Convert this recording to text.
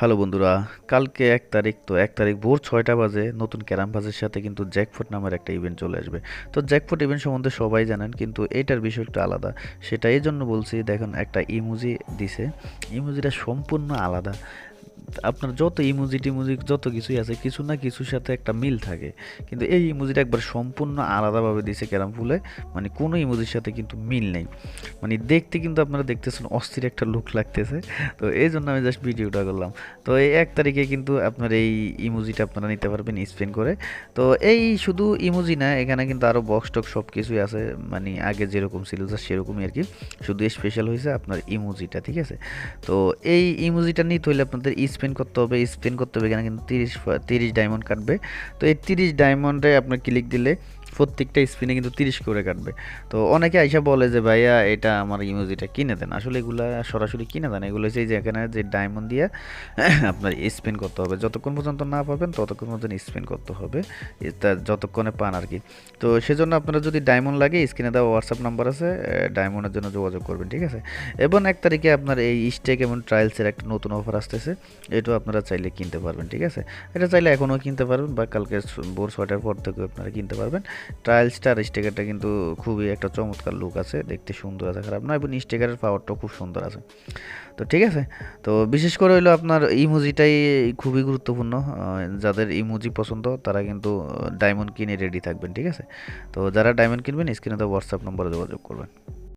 Hello বন্ধুরা, কালকে এক তারিখ, তো এক তারিখ ভোর ছয়টা বাজে, নতুন ক্যারামবাজের সাথে কিন্তু জ্যাকফুট নামের একটা ইভেন্ট চলে আসবে। তো জ্যাকফুট ইভেন্ট সম্বন্ধে সবাই জানেন, কিন্তু এটার বিষয় একটু আলাদা। সেটা এই জন্য বলছি, দেখুন, একটা ইমুজি দিছে। ইমুজিটা সম্পূর্ণ আলাদা। আপনার যত ইমোজি টিমোজি যত কিছুই আছে, কিছু না কিছুর সাথে একটা মিল থাকে। কিন্তু এই ইমোজিটা একবার সম্পূর্ণ আলাদাভাবে দিছে ক্যারাম ফুলে মানে কোনো ইমোজির সাথে কিন্তু মিল নেই। মানে দেখতে কিন্তু আপনারা দেখতেছেন, অস্থির একটা লুক লাগতেছে। তো এই জন্য আমি জাস্ট ভিডিওটা করলাম। তো এই এক তারিখে কিন্তু আপনার এই ইমোজিটা আপনারা নিতে পারবেন স্পেন করে। তো এই শুধু ইমোজি না, এখানে কিন্তু আরও বক্স টক সব কিছুই আছে। মানে আগে যেরকম ছিল জাস্ট সেরকমই আর কি। শুধু স্পেশাল হয়েছে আপনার ইমোজিটা, ঠিক আছে? তো এই ইমোজিটা নিতে হলে আপনাদের স্পেন করতে হবে স্পিন করতে হবে এখানে কিন্তু তিরিশ তিরিশ ডায়মন্ড কাটবে। তো এই তিরিশ ডায়মন্ডে আপনার ক্লিক দিলে প্রত্যেকটা স্পিনে কিন্তু তিরিশ করে কাটবে। তো অনেকে আইসা বলে যে, ভাইয়া, এটা আমার ইমোজিটা কিনে দেন। আসলে এগুলা সরাসরি কিনে দেন এগুলো হচ্ছে যে এখানে যে ডায়মন্ড দিয়ে আপনার স্পেন করতে হবে। যতক্ষণ পর্যন্ত না পাবেন, ততক্ষণ পর্যন্ত স্পেন করতে হবে। তা যতক্ষণে পান আর কি তো সেজন্য আপনারা যদি ডায়মন্ড লাগে স্ক্রিনে দেওয়া হোয়াটসঅ্যাপ নাম্বার আছে ডায়মন্ডের জন্য যোগাযোগ করবেন, ঠিক আছে? এবং এক তারিখে আপনার এই স্টেক এবং ট্রায়ালসের একটা নতুন অফার আসতেছে। এটাও আপনারা চাইলে কিনতে পারবেন, ঠিক আছে? এটা চাইলে এখনও কিনতে পারবেন বা কালকে ভোর ছয়টার পর থেকে আপনারা কিনতে পারবেন। ট্রায়াল স্টার স্টিকারটা কিন্তু খুবই একটা চমৎকার লুক আছে, দেখতে সুন্দর আছে, খারাপ না এবং স্টিকারের পাওয়ারটাও খুব সুন্দর আছে। তো ঠিক আছে, তো বিশেষ করে হলো আপনার ইমুজিটাই খুবই গুরুত্বপূর্ণ যাদের ইমোজি পছন্দ, তারা কিন্তু ডায়মন্ড কিনে রেডি থাকবেন, ঠিক আছে? তো যারা ডায়মন্ড কিনবেন স্ক্রিনে তো হোয়াটসঅ্যাপ নম্বরে যোগাযোগ করবেন।